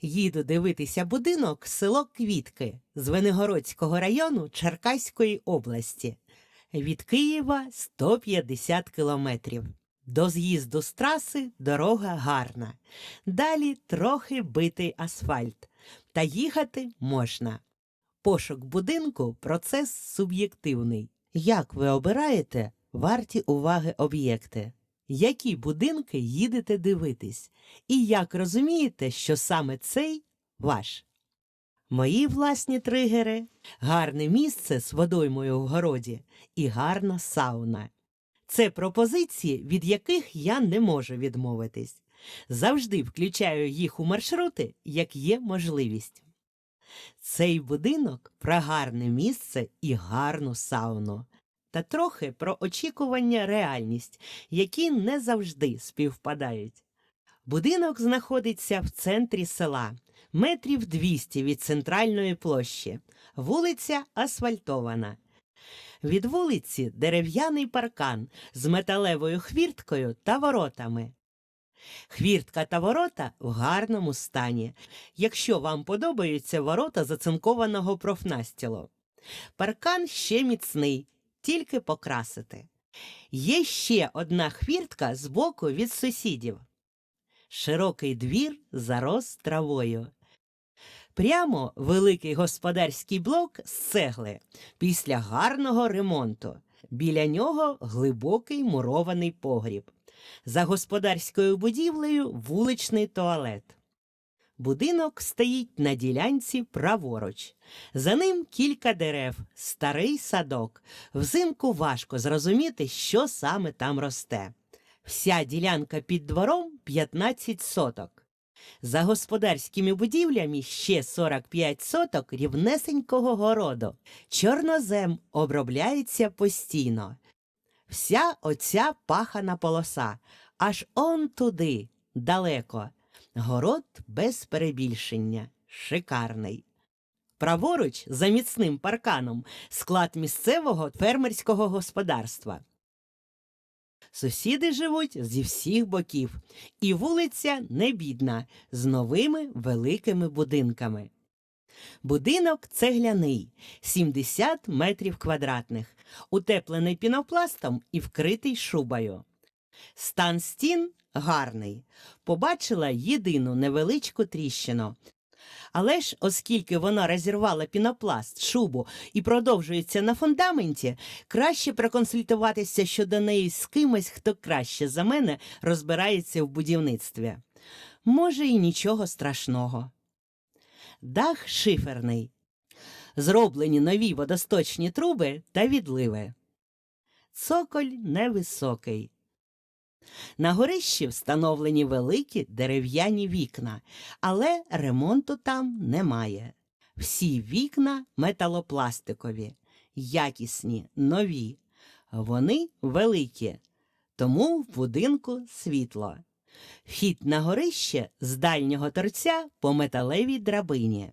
Їду дивитися будинок село Квітки з Венегородського району Черкаської області. Від Києва 150 кілометрів. До з'їзду з траси дорога гарна. Далі трохи битий асфальт. Та їхати можна. Пошук будинку процес суб'єктивний. Як ви обираєте варті уваги об'єкти? Які будинки їдете дивитись? І як розумієте, що саме цей ваш? Мої власні тригери гарне місце з водоймою в городі і гарна сауна. Це пропозиції, від яких я не можу відмовитись. Завжди включаю їх у маршрути, як є можливість. Цей будинок про гарне місце і гарну сауну. Та трохи про очікування реальність, які не завжди співпадають. Будинок знаходиться в центрі села, метрів 200 від центральної площі. Вулиця асфальтована. Від вулиці дерев'яний паркан з металевою хвірткою та воротами. Хвіртка та ворота в гарному стані, якщо вам подобаються ворота зацинкованого профнастілу. Паркан ще міцний, тільки покрасити. Є ще одна хвіртка збоку від сусідів. Широкий двір зарос травою. Прямо великий господарський блок з цегли після гарного ремонту. Біля нього глибокий мурований погріб. За господарською будівлею вуличний туалет. Будинок стоїть на ділянці праворуч. За ним кілька дерев, старий садок. Взимку важко зрозуміти, що саме там росте. Вся ділянка під двором 15 соток. За господарськими будівлями ще 45 соток рівнесенького городу. Чорнозем обробляється постійно. Вся оця пахана полоса, аж он туди, далеко. Город без перебільшення, шикарний. Праворуч, за міцним парканом, склад місцевого фермерського господарства. Сусіди живуть зі всіх боків, і вулиця не бідна, з новими великими будинками. Будинок цегляний, 70 метрів квадратних, утеплений пінопластом і вкритий шубою. Стан стін гарний. Побачила єдину невеличку тріщину. Але ж, оскільки вона розірвала пінопласт, шубу і продовжується на фундаменті, краще проконсультуватися щодо неї з кимось, хто краще за мене розбирається в будівництві. Може, і нічого страшного. Дах шиферний. Зроблені нові водосточні труби та відливи. Цоколь невисокий. На горищі встановлені великі дерев'яні вікна, але ремонту там немає. Всі вікна металопластикові, якісні, нові. Вони великі, тому в будинку світло. Вхід на горище з дальнього торця по металевій драбині.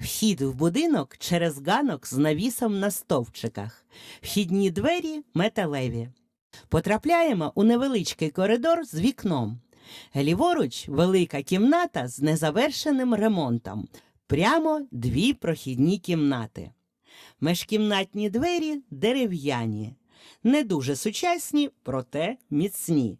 Вхід в будинок через ганок з навісом на стовпчиках. Вхідні двері металеві. Потрапляємо у невеличкий коридор з вікном. Ліворуч велика кімната з незавершеним ремонтом. Прямо дві прохідні кімнати. Межкімнатні двері дерев'яні, не дуже сучасні, проте міцні.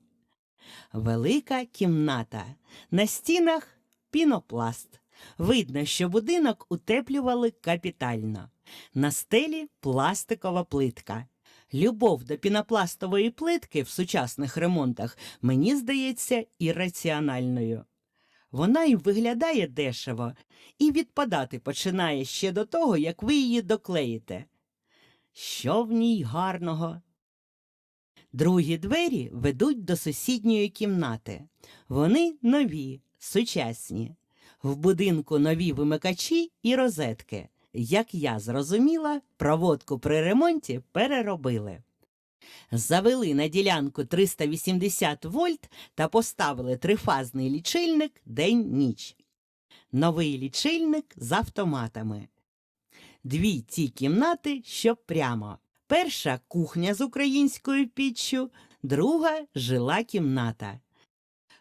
Велика кімната. На стінах пінопласт. Видно, що будинок утеплювали капітально. На стелі пластикова плитка. Любов до пінопластової плитки в сучасних ремонтах мені здається ірраціональною. Вона й виглядає дешево і відпадати починає ще до того, як ви її доклеїте. Що в ній гарного? Другі двері ведуть до сусідньої кімнати. Вони нові, сучасні. В будинку нові вимикачі і розетки. Як я зрозуміла, проводку при ремонті переробили. Завели на ділянку 380 вольт та поставили трифазний лічильник день-ніч. Новий лічильник з автоматами. Дві ці кімнати, що прямо. Перша кухня з українською піччю, друга жила кімната.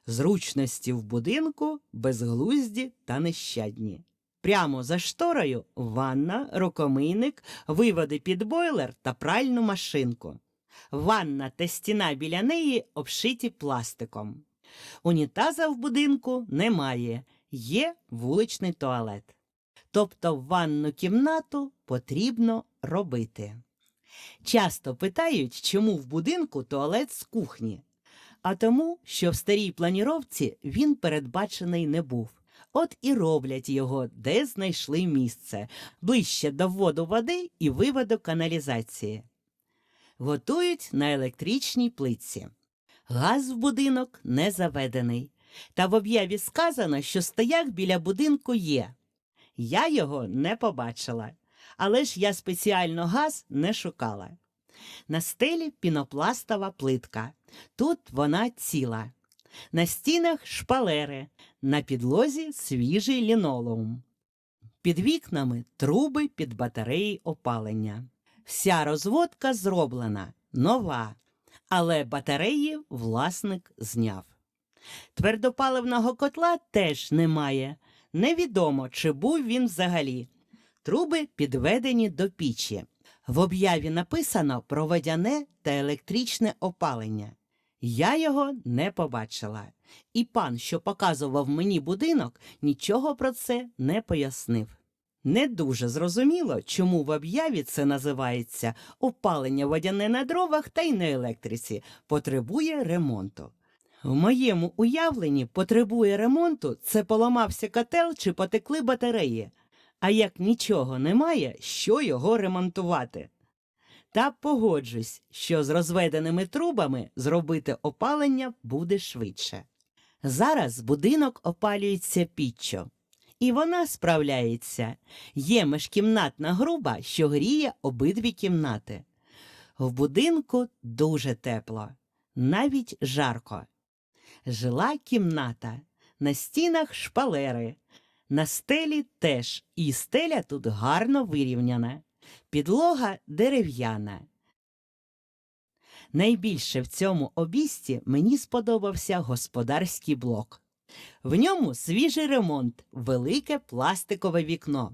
Зручності в будинку безглузді та нещадні. Прямо за шторою ванна, рукомийник, виводи під бойлер та пральну машинку. Ванна та стіна біля неї обшиті пластиком. Унітаза в будинку немає, є вуличний туалет. Тобто ванну кімнату потрібно робити. Часто питають, чому в будинку туалет з кухні. А тому, що в старій планіровці він передбачений не був. От і роблять його, де знайшли місце, ближче до вводу води і виводу каналізації. Готують на електричній плитці. Газ в будинок не заведений. Та в об'яві сказано, що стояк біля будинку є. Я його не побачила, але ж я спеціально газ не шукала. На стелі пінопластова плитка. Тут вона ціла. На стінах шпалери, на підлозі свіжий лінолеум. Під вікнами труби під батареї опалення. Вся розводка зроблена, нова, але батареї власник зняв. Твердопаливного котла теж немає. Невідомо, чи був він взагалі. Труби підведені до пічі. В об'яві написано про водяне та електричне опалення. Я його не побачила. І пан, що показував мені будинок, нічого про це не пояснив. Не дуже зрозуміло, чому в об'яві це називається опалення водяне на дровах та й на електриці, потребує ремонту. В моєму уявленні потребує ремонту це поламався котел чи потекли батареї. А як нічого немає, що його ремонтувати? Та погоджусь, що з розведеними трубами зробити опалення буде швидше. Зараз будинок опалюється піччю. І вона справляється. Є міжкімнатна груба, що гріє обидві кімнати. В будинку дуже тепло, навіть жарко. Жила кімната, на стінах шпалери, на стелі теж, і стеля тут гарно вирівняна, підлога дерев'яна. Найбільше в цьому обісті мені сподобався господарський блок. В ньому свіжий ремонт, велике пластикове вікно,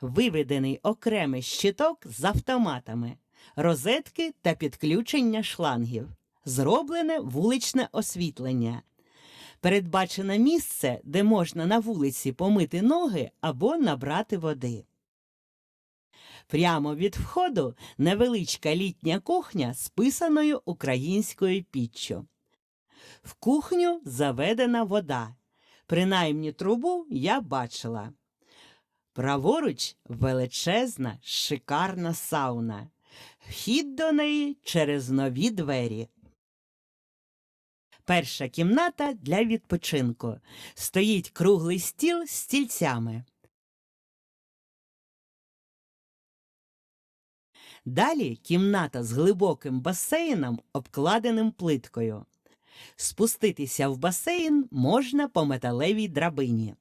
виведений окремий щиток з автоматами, розетки та підключення шлангів, зроблене вуличне освітлення. Передбачене місце, де можна на вулиці помити ноги або набрати води. Прямо від входу невеличка літня кухня з писаною українською піччю. В кухню заведена вода. Принаймні трубу я бачила. Праворуч величезна, шикарна сауна. Вхід до неї через нові двері. Перша кімната для відпочинку. Стоїть круглий стіл з стільцями. Далі кімната з глибоким басейном, обкладеним плиткою. Спуститися в басейн можна по металевій драбині.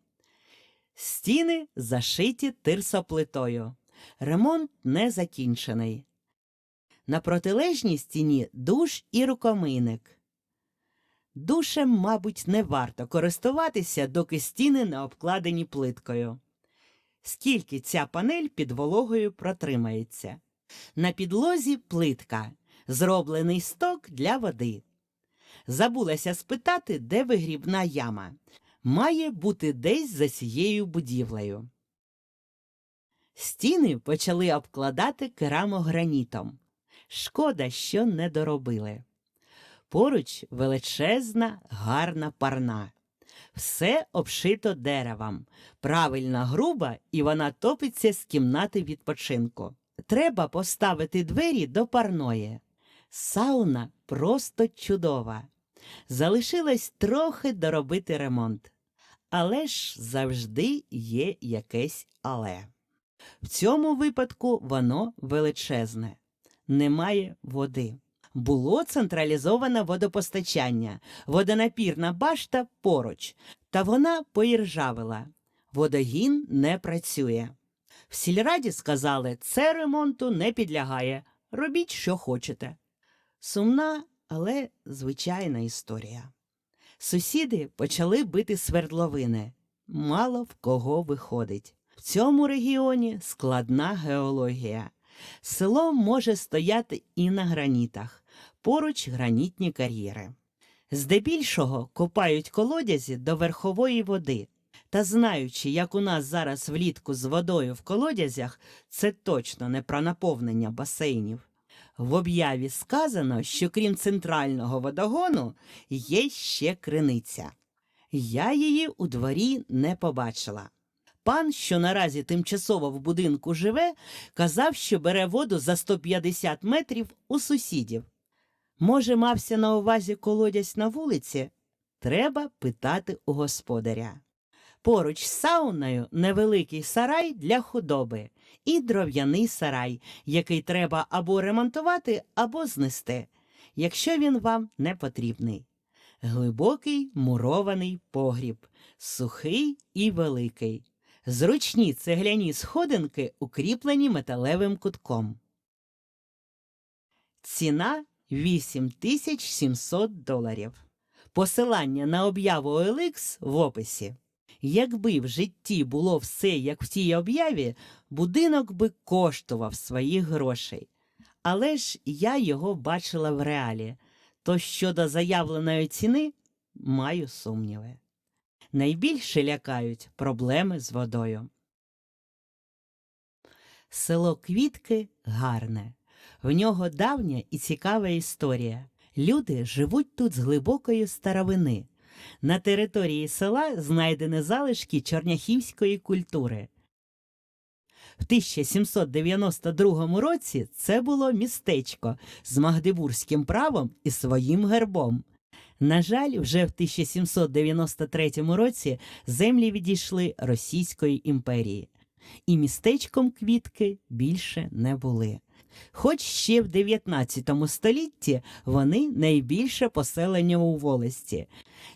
Стіни зашиті тирсоплитою. Ремонт не закінчений. На протилежній стіні душ і рукомийник. Душем, мабуть, не варто користуватися, доки стіни не обкладені плиткою. Скільки ця панель під вологою протримається. На підлозі плитка, зроблений сток для води. Забулася спитати, де вигрібна яма. Має бути десь за цією будівлею. Стіни почали обкладати керамогранітом. Шкода, що не доробили. Поруч величезна, гарна парна. Все обшито деревом, правильна груба, і вона топиться з кімнати відпочинку. Треба поставити двері до парної. Сауна просто чудова. Залишилось трохи доробити ремонт. Але ж завжди є якесь але. В цьому випадку воно величезне, немає води. Було централізоване водопостачання, водонапірна башта поруч, та вона поіржавила. Водогін не працює. В сільраді сказали, це ремонту не підлягає. Робіть, що хочете. Сумна, але звичайна історія. Сусіди почали бити свердловини. Мало в кого виходить. В цьому регіоні складна геологія. Село може стояти і на гранітах, поруч гранітні кар'єри. Здебільшого копають колодязі до верхової води. Та знаючи, як у нас зараз влітку з водою в колодязях, це точно не про наповнення басейнів. В об'яві сказано, що крім центрального водогону є ще криниця. Я її у дворі не побачила. Пан, що наразі тимчасово в будинку живе, казав, що бере воду за 150 метрів у сусідів. Може, мався на увазі колодязь на вулиці? Треба питати у господаря. Поруч з сауною невеликий сарай для худоби і дров'яний сарай, який треба або ремонтувати, або знести, якщо він вам не потрібний. Глибокий мурований погріб, сухий і великий. Зручні цегляні сходинки укріплені металевим кутком. Ціна 8700 доларів. Посилання на об'яву OLX в описі. Якби в житті було все як в цій об'яві, будинок би коштував своїх грошей. Але ж я його бачила в реалі, то щодо заявленої ціни маю сумніви. Найбільше лякають проблеми з водою. Село Квітки гарне. В нього давня і цікава історія. Люди живуть тут з глибокої старовини. На території села знайдені залишки чорняхівської культури. В 1792 році це було містечко з магдебурзьким правом і своїм гербом. На жаль, вже в 1793 році землі відійшли Російської імперії, і містечком квітки більше не були. Хоч ще в 19 столітті вони найбільше поселення у волості,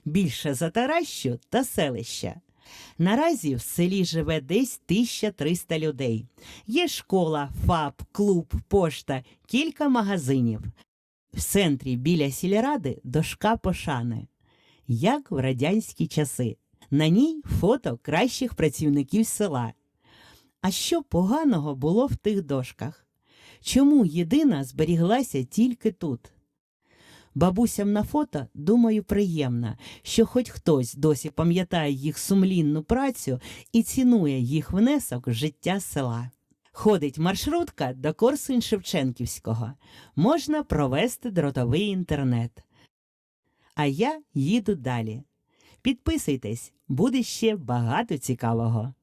більше за Таращу та селища. Наразі в селі живе десь 1300 людей. Є школа, ФАП, клуб, пошта, кілька магазинів. В центрі біля сільради дошка пошани, як в радянські часи. На ній фото кращих працівників села. А що поганого було в тих дошках? Чому єдина зберіглася тільки тут? Бабусям на фото, думаю, приємно, що хоч хтось досі пам'ятає їх сумлінну працю і цінує їх внесок в життя села. Ходить маршрутка до Корсунь Шевченківського. Можна провести дротовий інтернет. А я їду далі. Підписуйтесь, буде ще багато цікавого.